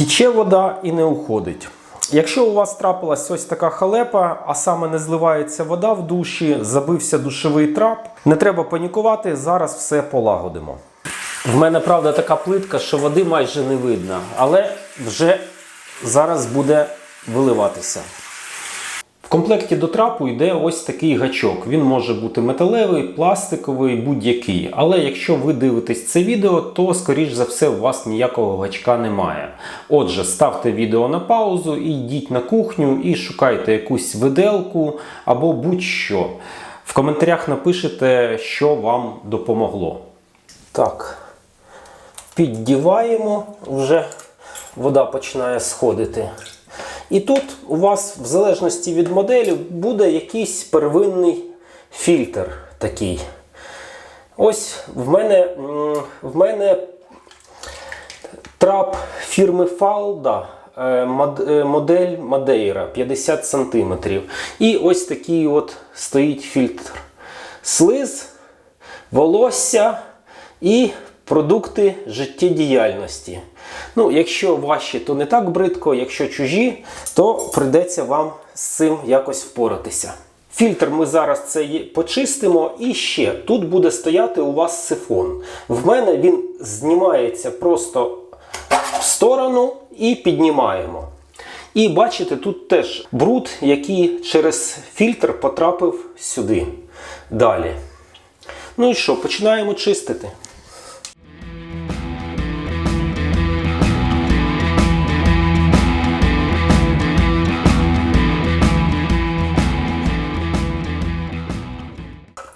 Тіче вода і не уходить. Якщо у вас трапилась ось така халепа, а саме не зливається вода в душі, забився душовий трап, не треба панікувати, зараз все полагодимо. В мене правда така плитка, що води майже не видно, але вже зараз буде виливатися. Комплекті до трапу йде ось такий гачок. Він може бути металевий, пластиковий, будь-який. Але якщо ви дивитесь це відео, то скоріш за все у вас ніякого гачка немає. Отже, ставте відео на паузу і йдіть на кухню і шукайте якусь виделку або будь-що. В коментарях напишете, що вам допомогло. Так, піддіваємо, вже вода починає сходити. І тут у вас, в залежності від моделі, буде якийсь первинний фільтр такий. Це в мене, в мене трап фірми Falda, е, е, модель Madeira 50 см. І ось такий от стоїть фільтр. Слиз, волосся і продукти життєдіяльності. Ну, якщо ваші, то не так бридко, якщо чужі, то прийдеться вам з цим якось впоратися. Фільтр ми зараз це почистимо. І ще тут буде стояти у вас сифон. В мене він знімається просто в сторону і піднімаємо. І бачите, тут теж бруд, який через фільтр потрапив сюди. Далі. Ну і що, починаємо чистити.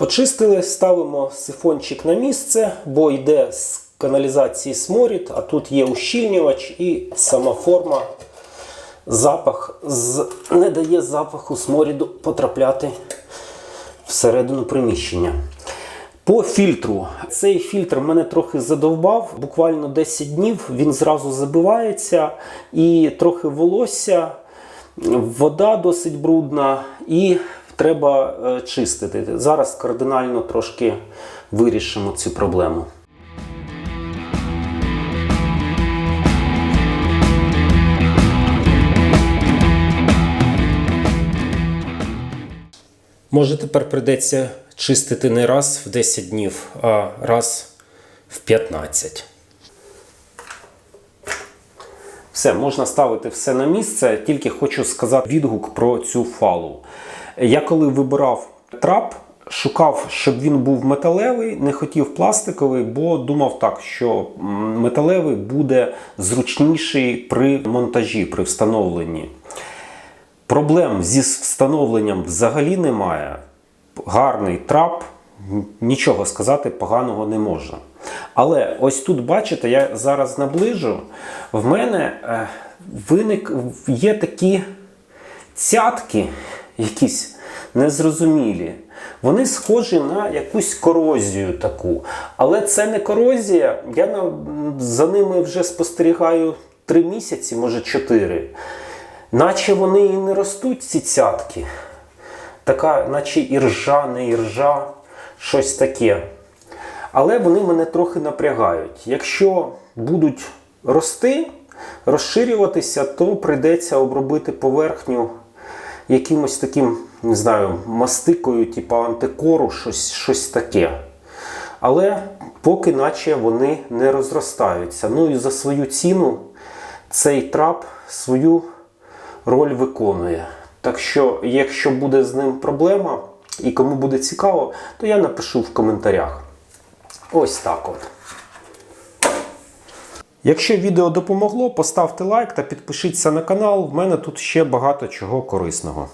Почистили, ставимо сифончик на місце, бо йде з каналізації сморід, а тут є ущільнювач і сама форма, запах з... не дає запаху сморіду потрапляти всередину приміщення. По фільтру. Цей фільтр мене трохи задовбав. Буквально 10 днів він зразу забивається і трохи волосся, вода досить брудна і треба е, чистити. Зараз кардинально трошки вирішимо цю проблему. Може, тепер прийдеться чистити не раз в 10 днів, а раз в 15. Все, можна ставити все на місце, тільки хочу сказати відгук про цю фалу. Я коли вибирав трап, шукав, щоб він був металевий, не хотів пластиковий, бо думав так, що металевий буде зручніший при монтажі, при встановленні. Проблем зі встановленням взагалі немає. Гарний трап, нічого сказати поганого не можна. Але ось тут, бачите, я зараз наближу, в мене е, виник, є такі цятки, якісь незрозумілі. Вони схожі на якусь корозію таку. Але це не корозія. Я за ними вже спостерігаю 3 місяці, може 4. Наче вони і не ростуть, ці цятки. Така, наче іржа, не іржа, щось таке. Але вони мене трохи напрягають. Якщо будуть рости, розширюватися, то прийдеться обробити поверхню якимось таким, не знаю, мастикою, типу антикору, щось, щось таке. Але поки наче вони не розростаються. Ну і за свою ціну цей трап свою роль виконує. Так що, якщо буде з ним проблема і кому буде цікаво, то я напишу в коментарях. Ось так от. Якщо відео допомогло, поставте лайк та підпишіться на канал. В мене тут ще багато чого корисного.